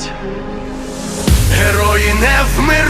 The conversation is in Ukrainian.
Пам'ять, герої не вмирають,